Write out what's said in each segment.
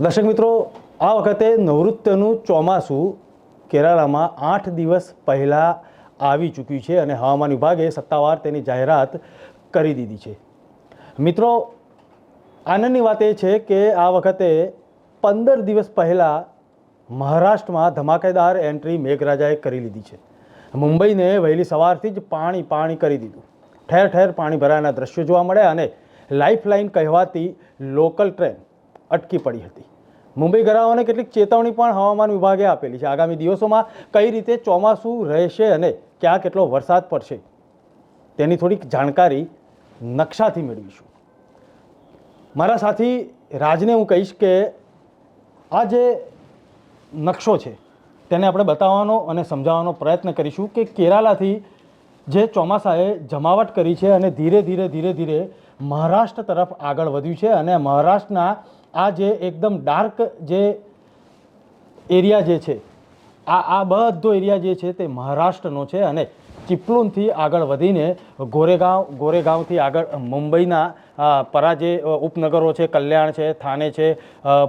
દર્શક મિત્રો, આ વખતે નૈઋત્યનું ચોમાસું કેરાલામાં આઠ દિવસ પહેલાં આવી ચૂક્યું છે અને હવામાન વિભાગે સત્તાવાર તેની જાહેરાત કરી દીધી છે. મિત્રો, આનંદની વાત એ છે કે આ વખતે પંદર દિવસ પહેલાં મહારાષ્ટ્રમાં ધમાકેદાર એન્ટ્રી મેઘરાજાએ કરી લીધી છે. મુંબઈને વહેલી સવારથી જ પાણી પાણી કરી દીધું. ઠેર ઠેર પાણી ભરાયાના દ્રશ્યો જોવા મળ્યા અને લાઇફલાઇન કહેવાતી લોકલ ટ્રેન અટકી પડી હતી. મુંબઈ ગરાઓને કેટલીક ચેતવણી પણ હવામાન વિભાગે આપેલી છે. આગામી દિવસોમાં કઈ રીતે ચોમાસું રહેશે અને ક્યાં કેટલો વરસાદ પડશે તેની થોડીક જાણકારી નકશાથી મેળવીશું. મારા સાથી, રાજને હું કહીશ કે આ જે નકશો છે, તેને આપણે બતાવવાનો અને સમજાવવાનો પ્રયત્ન કરીશું કે કેરાલાથી જે ચોમાસાએ જમાવટ કરી છે અને ધીરે ધીરે ધીરે ધીરે મહારાષ્ટ્ર તરફ આગળ વધ્યું છે અને મહારાષ્ટ્રના આ જે એકદમ ડાર્ક જે એરિયા જે છે, આ આ બધો એરિયા જે છે તે મહારાષ્ટ્રનો છે અને ચિપલુનથી આગળ વધીને ગોરેગાંવ, ગોરેગાંવથી આગળ મુંબઈના પરાજે ઉપનગરો છે, કલ્યાણ છે, થાને છે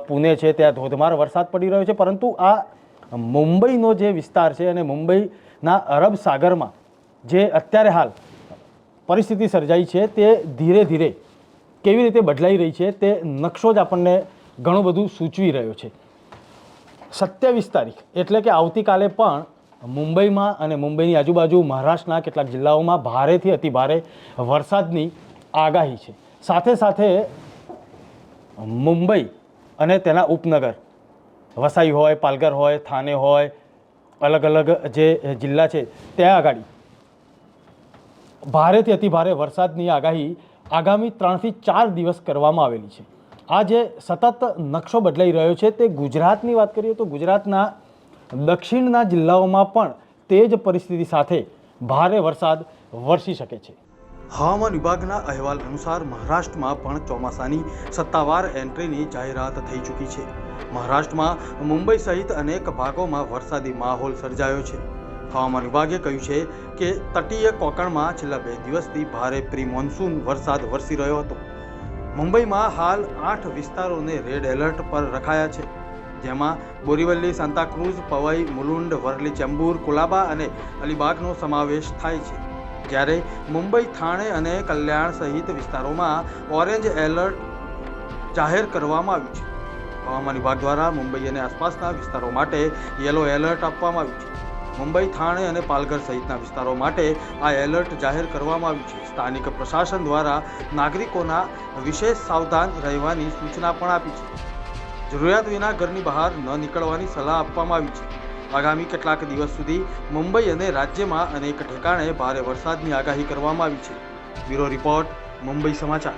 પુણે છે, ત્યાં ધોધમાર વરસાદ પડી રહ્યો છે. પરંતુ આ મુંબઈનો જે વિસ્તાર છે અને મુંબઈના અરબ સાગરમાં જે અત્યારે હાલ પરિસ્થિતિ સર્જાઈ છે, તે ધીરે ધીરે કેવી રીતે બદલાઈ રહી છે, તે નકશો જ આપણને ઘણું બધું સૂચવી રહ્યો છે. સત્યાવીસ તારીખ એટલે કે આવતીકાલે પણ મુંબઈમાં અને મુંબઈની આજુબાજુ મહારાષ્ટ્રના કેટલાક જિલ્લાઓમાં ભારેથી અતિભારે વરસાદની આગાહી છે. સાથે સાથે મુંબઈ અને તેના ઉપનગર, વસાઈ હોય, પાલઘર હોય, થાને હોય, અલગ અલગ જે જિલ્લા છે, ત્યાં આગળ ભારેથી અતિ ભારે વરસાદની આગાહી આગામી ત્રણથી ચાર દિવસ કરવામાં આવેલી છે. આ જે સતત નકશો બદલાઈ રહ્યો છે તે ગુજરાતની વાત કરીએ તો ગુજરાતના દક્ષિણના જિલ્લાઓમાં પણ તે જ પરિસ્થિતિ સાથે ભારે વરસાદ વરસી શકે છે. હવામાન વિભાગના અહેવાલ અનુસાર મહારાષ્ટ્રમાં પણ ચોમાસાની સત્તાવાર એન્ટ્રીની જાહેરાત થઈ ચૂકી છે. મહારાષ્ટ્રમાં મુંબઈ સહિત અનેક ભાગોમાં વરસાદી માહોલ સર્જાયો છે. હવામાન વિભાગે કહ્યું છે કે તટીય કોંકણમાં છેલ્લા બે દિવસથી ભારે પ્રી મોન્સૂન વરસાદ વરસી રહ્યો હતો. મુંબઈમાં હાલ આઠ વિસ્તારોને રેડ એલર્ટ પર રખાયા છે. જેમાં બોરીવલ્લી સાંતાક્રુઝ, પવઈ, મુલુંડ, વરલી, ચેમ્બુર, કુલાબા અને અલીબાગનો સમાવેશ થાય છે. જ્યારે મુંબઈ, થાણે અને કલ્યાણ સહિત વિસ્તારોમાં ઓરેન્જ એલર્ટ જાહેર કરવામાં આવ્યું છે. હવામાન વિભાગ દ્વારા મુંબઈ અને આસપાસના વિસ્તારો માટે યલો એલર્ટ આપવામાં આવ્યું છે. મુંબઈ, થાણે અને પાલઘર સહિતના વિસ્તારો માટે આ એલર્ટ જાહેર કરવામાં આવ્યું છે. સ્થાનિક પ્રશાસન દ્વારા નાગરિકોના વિશેષ સાવધાન રહેવાની સૂચના પણ આપી છે. જરૂરિયાત વિના ઘરની બહાર ન નીકળવાની સલાહ આપવામાં આવી છે. આગામી કેટલાક દિવસ સુધી મુંબઈ અને રાજ્યમાં અનેક ઠેકાણે ભારે વરસાદની આગાહી કરવામાં આવી છે. બ્યુરો રિપોર્ટ, મુંબઈ સમાચાર.